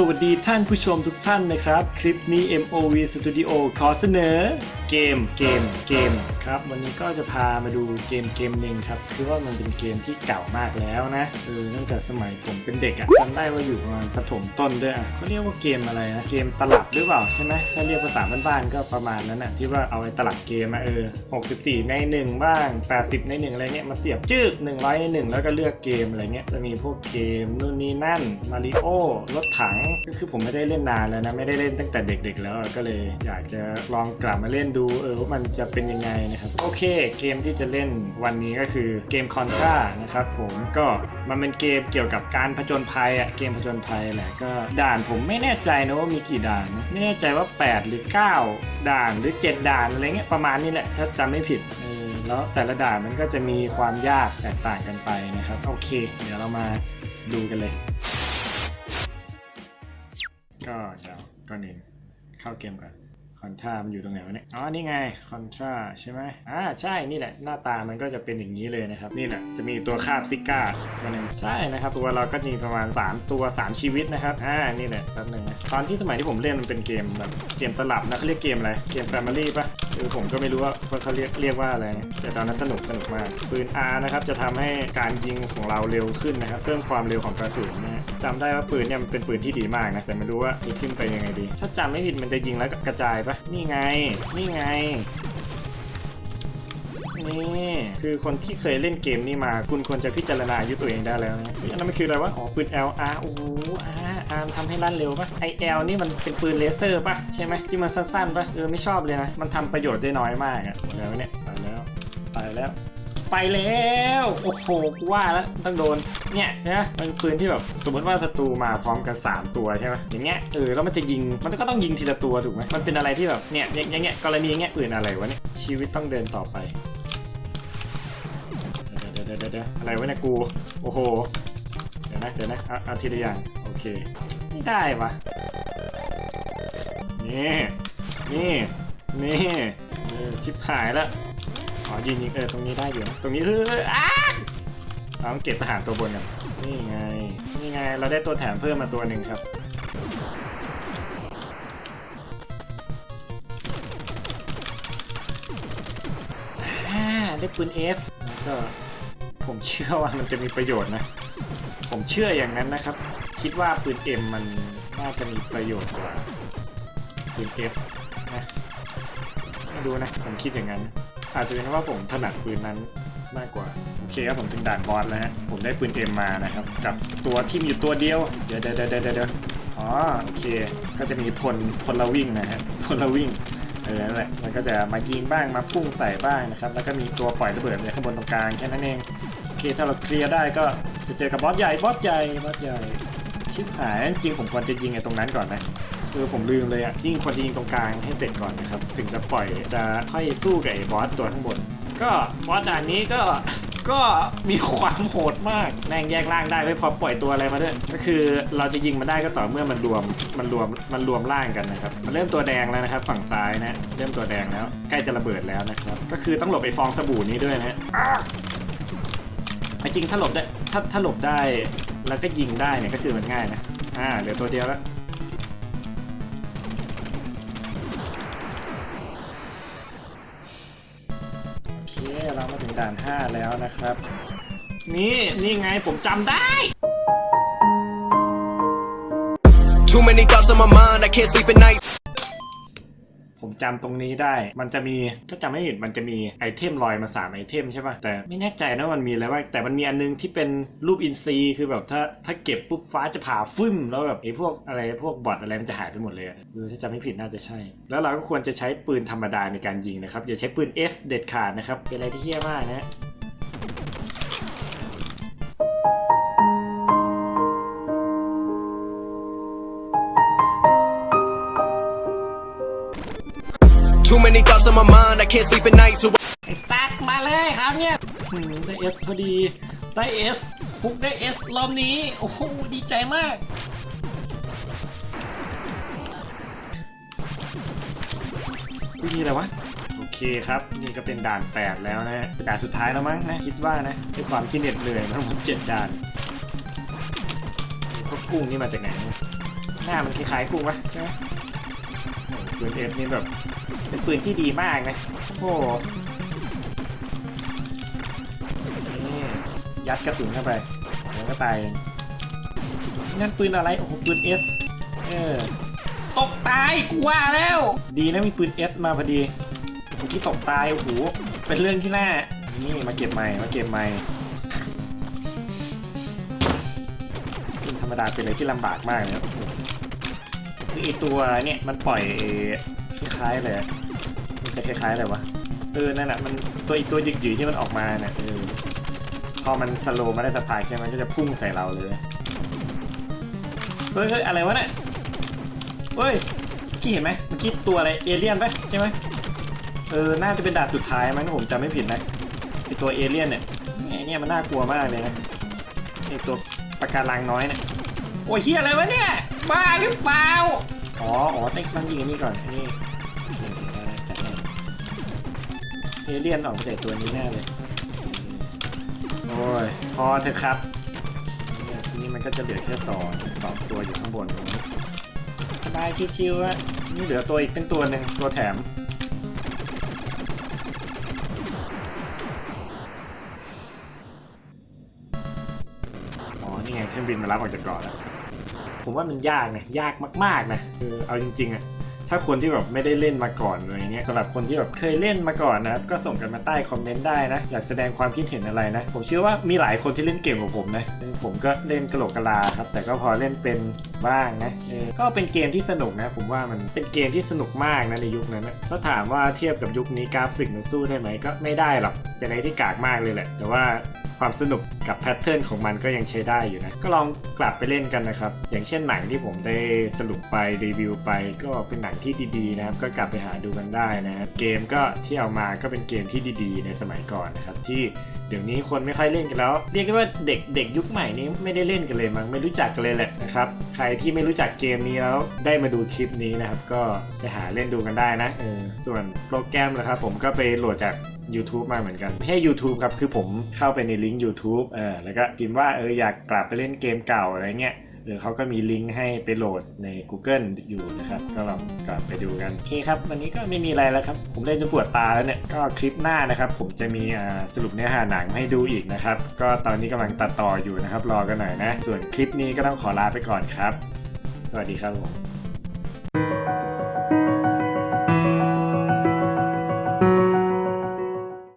สวัสดีท่านผู้ชมทุกท่านนะครับ คลิปนี้ MOV Studio ขอเสนอเกมเกมเกมครับวันนี้ก็จะพามาดูเกมเกมหนึ่งครับคือว่ามันเป็นเกมที่เก่ามากแล้วนะเออตั้งแต่สมัยผมเป็นเด็กอะ่ะจำได้ว่าอยู่ประมาณประถมต้นด้วยอะเขาเรียกว่าเกมอะไรนะเกมตลับหรือเปล่าใช่ไหมถ้าเรียกภาษาบ้านๆก็ประมาณนั้นอะที่ว่าเอาไอ้ตลับเกมมาเออ64 ในหนึ่งบ้าง 80 ในหนึ่งอะไรเงี้ยมาเสียบจึก100 ในหนึ่งแล้วก็เลือกเกมอะไรเงี้ยจะมีพวกเกมนู่นนี่นั่นมาริโอรถถังก็คือผมไม่ได้เล่นนานแล้วนะ ไม่ได้เล่นตั้งแต่เด็กๆ แล้วก็เลยอยากจะลองกลับมาเล่นดูเออว่ามันจะเป็นยังไงนะครับ โอเค เกมที่จะเล่นวันนี้ก็คือเกมคอนทรานะครับผมก็มันเป็นเกมเกี่ยวกับการผจญภัยอะเกมผจญภัยแหละก็ด่านผมไม่แน่ใจนะว่ามีกี่ด่าน ไม่แน่ใจว่า 8 หรือ 9 ด่านหรือ 7 ด่านอะไรเงี้ยประมาณนี้แหละถ้าจำไม่ผิดเออแล้วแต่ละด่านมันก็จะมีความยากแตกต่างกันไปนะครับ โอเค เดี๋ยวเรามาดูกันเลย ก็เดี๋ยวก่อนอื่นเข้าเกมก่อนคอนทรามันอยู่ตรงไหนวะเนี่ย อ๋อ นี่ไงคอนทราใช่ไหมอ่า ใช่ นี่แหละ หน้าตามันก็จะเป็นอย่างนี้เลยนะครับ นี่แหละ จะมีตัวคาบซิก้าตัวหนึงใช่นะครับ ตัวเราก็มีประมาณ 3 ตัว 3 ชีวิตนะครับ อ่า นี่แหละแป๊บหนึงนะ ตอนที่สมัยที่ผมเล่นมันเป็นเกมแบบเกมตลับนะเขาเรียกเกมอะไร เกมแฟมิลี่ปะคือผมก็ไม่รู้ว่าว่าเขาเรียกเรียกว่าอะไรนะแต่ตอนนั้นสนุกสนุกมาก ปืน R นะครับ จะทำให้การยิงของเราเร็วขึ้นนะครับ เพิ่มความเร็วของกระสุนนะ จำได้ว่าปืนเนี่ยมันเป็นปืนที่ดีมากนะ แต่ไม่รู้ว่าจะขึ้นไปยังไงดี ถ้าจำไม่ผิดมันจะยิงแล้วกระจายปะนี่ไง นี่ไงนี่คือคนที่เคยเล่นเกมนี้มา คุณควรจะพิจารณาอายุตัวเองได้แล้วนะยอันนั้นมันคืออะไรวะอ๋อปืน L R โอ้โห R R ทำให้ลั่นเร็วปะไอ L นี่มันเป็นปืนเลเซอร์ปะใช่ไหมที่มันสั้นๆปะเออไม่ชอบเลยนะมันทำประโยชน์ได้น้อยมากอะแล้วเนี่ยไปแล้วไปแล้ว ไปแล้ว โอ้โหกูว่าแล้วต้องโดน เนี่ยนะมันปืนที่แบบสมมติว่าศัตรูมาพร้อมกัน 3 ตัวใช่ไหมอย่างเงี้ยเออแล้วมันจะยิงมันก็ต้องยิงทีละตัวถูกไหมมันเป็นอะไรที่แบบเนี่ยอย่างอย่างเงี้ยกรณีเงี้ยปืนอะไรวะเนี่ยชีวิตต้องเดินต่อไปเดี๋ยวเดี๋ยวเดี๋ยวเดี๋ยวอะไรวะเนี่ยกูโอ้โหเดี๋ยวนะเดี๋ยวนะเอาทีละอย่างโอเคไม่ได้วะนี่นี่นี่ชิบหายแล้ว อ๋อยิงยิงเออตรงนี้ได้อยู่นะตรงนี้คืออ้าเราต้องเก็บทหารตัวบนกันนี่ไงนี่ไงเราได้ตัวแถมเพิ่มมาตัวหนึ่งครับอ่าได้ปืน F แล้วก็ผมเชื่อว่ามันจะมีประโยชน์นะ ผมเชื่ออย่างนั้นนะครับ คิดว่าปืน M มันน่าจะมีประโยชน์กว่าปืน F นะไม่ดูนะ ผมคิดอย่างนั้น อาจจะเป็นเพราะว่าผมถนัดปืนนั้นมากกว่า โอเคครับผมถึงด่านบอสแล้วฮะผมได้ปืน M มมานะครับ กับตัวที่มีอยู่ตัวเดียว เดี๋ยวเดี๋ยวเดี๋ยวเดี๋ยวอ๋อโอเค ก็จะมีพลพลวิ่งนะฮะพลวิ่งเออนั่นแหละมันก็จะมายิงบ้างมาพุ่งใส่บ้างนะครับ แล้วก็มีตัวปล่อยระเบิดเนี่ข้างบนตรงกลางแค่นั้นเองโอเคถ้าเราเคลียร์ได้ก็จะเจอกับบอสใหญ่บอสใหญ่บอสใหญ่ชิบหายจริงผมควรจะยิงไอ้ตรงนั้นก่อนนะ คือผมลืมเลยอะยิ่งควรจะยิงตรงกลางให้เสร็จก่อนนะครับ ถึงจะปล่อยจะค่อยสู้กับไอ้บอสตัวข้างบน ก็บอสด่านนี้ก็ก็มีความโหดมากแม่งแยกร่างได้ไม่พอปล่อยตัวอะไรมาด้วย ก็คือเราจะยิงมันได้ก็ต่อเมื่อมันรวมมันรวมมันรวมร่างกันนะครับ มันเริ่มตัวแดงแล้วนะครับ ฝั่งซ้ายนะ เริ่มตัวแดงแล้ว ใกล้จะระเบิดแล้วนะครับ ก็คือต้องหลบไอ้ฟองสบู่นี้ด้วยนะฮะอ้าจริงถ้าหลบได้ถ้าถ้าหลบได้แล้วก็ยิงได้เนี่ยก็คือมันง่ายนะ อ่าเหลือตัวเดียวแล้ว ด่าน 5 แล้วนะครับ นี่นี่ไงผมจำได้ Too many thoughts on my mind, I can't sleep at night. ผมจำตรงนี้ได้ มันจะมีถ้าจำไม่ผิดมันจะมีไอเทมลอยมา3ไอเทมใช่ป่ะแต่ไม่แน่ใจนะว่ามันมีอะไรบ้างแต่มันมีอันนึงที่เป็นรูปอินซีคือแบบถ้าถ้าเก็บปุ๊บฟ้าจะผ่าฟึ่มแล้วแบบไอพวกอะไรพวกบอทอะไรมันจะหายไปหมดเลยคือถ้าจำไม่ผิดน่าจะใช่ แล้วเราก็ควรจะใช้ปืนธรรมดาในการยิงนะครับอย่าใช้ปืน F เด็ดขาดนะครับเป็นอะไรที่เฮี้ยมากนะ many thoughts on my mind, I can't sleep at night. So ไอ้ตักมาเลยครับเนี่ยอืมได้เอสพอดีได้เอสฟุกได้เอสรอบนี้ โอ้โห ดีใจมาก วิธีอะไรวะ โอเคครับ นี่ก็เป็นด่าน 8 แล้วนะฮะเป็นด่านสุดท้ายแล้วมั้งนะ คิดว่านะด้วยความที่เหน็ดเหนื่อยทั้งหมดเจ็ดด่านพวกกุ้งนี่มาจากไหนเนี่ยหน้ามันคล้ายๆกูปะใช่ไหมโอ้โหปืนเอฟนี่แบบ เป็นปืนที่ดีมากนะ โอ้นี่ยัดกระสุนเข้าไปเดี๋ยวก็ตายนั่นปืนอะไร โอ้โห ปืนเอสเออ ตกตายกูว่าแล้ว ดีนะมีปืนเอสมาพอดีเมื่อกี้ตกตาย โอ้โห เป็นเรื่องที่น่า นี่มาเก็บใหม่ มาเก็บใหม่ปืนธรรมดาเป็นอะไรที่ลำบากมากเลยครับคือไอตัวเนี่ยมันปล่อย คล้ายๆเลยมันจะคล้ายๆอะไรวะเออนั่นแหละมันตัวอีกตัวหยึกๆที่มันออกมาเนี่ยเออพอมันสโลว์มาได้สักพักใช่ไหมมันก็จะพุ่งใส่เราเลยเฮ้ยเฮ้ยอะไรวะเนี่ยเฮ้ยเมื่อกี้เห็นไหมเมื่อกี้ตัวอะไรเอเลี่ยนปะใช่ไหมเออน่าจะเป็นด่านสุดท้ายมั้งถ้าผมจำไม่ผิดนะไอตัวเอเลี่ยนเนี่ยไอเนี่ยมันน่ากลัวมากเลยนะไอตัวปะการังน้อยเนี่ยโอ้ยเฮียอะไรวะเนี่ยบ้าหรือเปล่าอ๋ออ๋อเต็กต้องยิงอันนี้ก่อนอัน เอเลี่ยนออกมาจากตัวนี้แน่เลย โอ้ย พอเถอะครับ ทีนี้มันก็จะเหลือแค่สองสองตัวอยู่ข้างบนตรงนี้สบายชิวๆอะนี่เหลือตัวอีกเป็นตัวหนึ่งตัวแถมอ๋อนี่ไงเครื่องบินมารับออกจากเกาะแล้ว ผมว่ามันยากนะยากมาก ๆ นะ คือเอาจริงๆอะ ถ้าคนที่แบบไม่ได้เล่นมาก่อนอะไรเงี้ยสำหรับคนที่แบบเคยเล่นมาก่อนนะครับก็ส่งกันมาใต้คอมเมนต์ได้นะอยากแสดงความคิดเห็นอะไรนะ ผมเชื่อว่ามีหลายคนที่เล่นเก่งกว่าผมนะผมก็เล่นกระโหลกกะลาครับ แต่ก็พอเล่นเป็นบ้างนะก็เป็นเกมที่สนุกนะ ผมว่ามันเป็นเกมที่สนุกมากนะในยุคนั้นนะถ้าถามว่าเทียบกับยุคนี้กราฟิกมันสู้ได้ไหมก็ไม่ได้หรอกเป็นอะไรที่กากมากเลยแหละ แต่ว่า ความสนุกกับแพทเทิร์นของมันก็ยังใช้ได้อยู่นะ ก็ลองกลับไปเล่นกันนะครับ อย่างเช่นหนังที่ผมได้สรุปไปรีวิวไปก็เป็นหนังที่ดีๆนะครับ ก็กลับไปหาดูกันได้นะเกมก็ที่เอามาก็เป็นเกมที่ดีๆ ในสมัยก่อนนะครับที่เดี๋ยวนี้คนไม่ค่อยเล่นกันแล้ว เรียกได้ว่าเด็กเด็กยุคใหม่นี้ไม่ได้เล่นกันเลยมั้งไม่รู้จักกันเลยแหละนะครับ ใครที่ไม่รู้จักเกมนี้แล้วได้มาดูคลิปนี้นะครับ ก็ไปหาเล่นดูกันได้นะเออส่วนโปรแกรมนะครับผมก็ไปโหลดจาก YouTube มาเหมือนกันไม่ YouTube ครับคือผมเข้าไปในลิงก์ YouTube เออแล้วก็พิมพ์ว่าเอออยากกลับไปเล่นเกมเก่าอะไรเงี้ยเออเขาก็มีลิงก์ให้ไปโหลดใน Google อยู่นะครับ ก็ลองกลับไปดูกัน โอเคครับ วันนี้ก็ไม่มีอะไรแล้วครับ ผมเล่นจนปวดตาแล้วเนี่ย ก็คลิปหน้านะครับ ผมจะมีสรุปเนื้อหาหนังให้ดูอีกนะครับ ก็ตอนนี้กำลังตัดต่ออยู่นะครับ รอกันหน่อยนะ ส่วนคลิปนี้ก็ต้องขอลาไปก่อนครับ สวัสดีครับผม